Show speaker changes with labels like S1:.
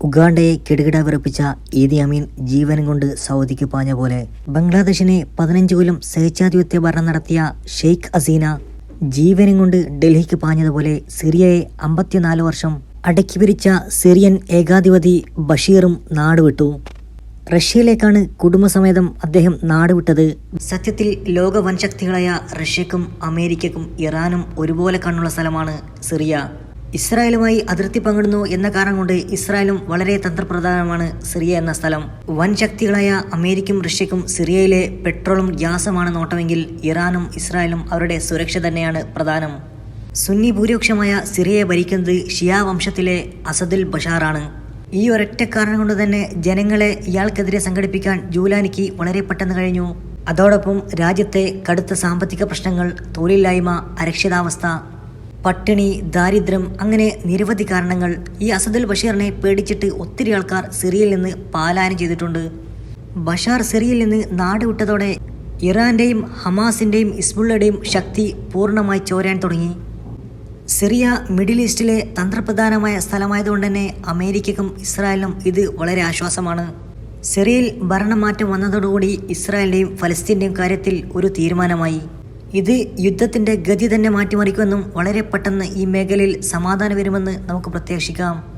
S1: ഉഗാണ്ടയെ കിടുകിട വിറപ്പിച്ച ഈദി അമീൻ ജീവനും കൊണ്ട് സൗദിക്ക് പാഞ്ഞ പോലെ ബംഗ്ലാദേശിനെ പതിനഞ്ച് കൊല്ലം സ്വേച്ഛാധിപത്യ ഭരണം നടത്തിയ ഷെയ്ഖ് അസീന ജീവനും കൊണ്ട് ഡൽഹിക്ക് പാഞ്ഞതുപോലെ സിറിയയെ അമ്പത്തിനാല് വർഷം അടക്കി പിരിച്ച സിറിയൻ ഏകാധിപതി ബഷീറും നാടുവിട്ടു റഷ്യയിലേക്കാണ് കുടുംബസമേതം അദ്ദേഹം നാടുവിട്ടത് സത്യത്തിൽ ലോക വൻശക്തികളായ റഷ്യക്കും അമേരിക്കക്കും ഇറാനും ഒരുപോലെ കണ്ണുള്ള സ്ഥലമാണ് സിറിയ. ഇസ്രായേലുമായി അതിർത്തി പങ്കിടുന്നു എന്ന കാരണം കൊണ്ട് ഇസ്രായേലും വളരെ തന്ത്രപ്രധാനമാണ് സിറിയ എന്ന സ്ഥലം. വൻ ശക്തികളായ അമേരിക്കയും റഷ്യക്കും സിറിയയിലെ പെട്രോളും ഗ്യാസുമാണ് നോട്ടമെങ്കിൽ ഇറാനും ഇസ്രായേലും അവരുടെ സുരക്ഷ തന്നെയാണ് പ്രധാനം. സുന്നി ഭൂരിപക്ഷമായ സിറിയയെ ഭരിക്കുന്നത് ഷിയ വംശത്തിലെ അസദുൽ ബഷാറാണ്. ഈ ഒരൊറ്റ കാരണം കൊണ്ട് തന്നെ ജനങ്ങളെ ഇയാൾക്കെതിരെ സംഘടിപ്പിക്കാൻ ജൂലാനിക്ക് വളരെ പെട്ടെന്ന് കഴിഞ്ഞു. അതോടൊപ്പം രാജ്യത്തെ കടുത്ത സാമ്പത്തിക പ്രശ്നങ്ങൾ തൊഴിലില്ലായ്മ അരക്ഷിതാവസ്ഥ പട്ടിണി ദാരിദ്ര്യം അങ്ങനെ നിരവധി കാരണങ്ങൾ ഈ അസദുൽ ബഷീറിനെ പേടിച്ചിട്ട് ഒത്തിരി ആൾക്കാർ സിറിയയിൽ നിന്ന് പാലായനം ചെയ്തിട്ടുണ്ട്. ബഷാർ സിറിയയിൽ നിന്ന് നാട് വിട്ടതോടെ ഇറാന്റെയും ഹമാസിന്റെയും ഇസ്ബുള്ളയുടെയും ശക്തി പൂർണമായി ചോരാൻ തുടങ്ങി. സിറിയ മിഡിൽ ഈസ്റ്റിലെ തന്ത്രപ്രധാനമായ സ്ഥലമായതുകൊണ്ട് തന്നെ അമേരിക്കക്കും ഇസ്രായേലിനും ഇത് വളരെ ആശ്വാസമാണ്. സിറിയയിൽ ഭരണമാറ്റം വന്നതോടുകൂടി ഇസ്രായേലിന്റെയും ഫലസ്തീന്റെയും കാര്യത്തിൽ ഒരു തീരുമാനമായി. ഇത് യുദ്ധത്തിന്റെ ഗതി തന്നെ മാറ്റിമറിക്കുമെന്നും വളരെ പെട്ടെന്ന് ഈ മേഖലയിൽ സമാധാനം വരുമെന്ന് നമുക്ക് പ്രത്യാശിക്കാം.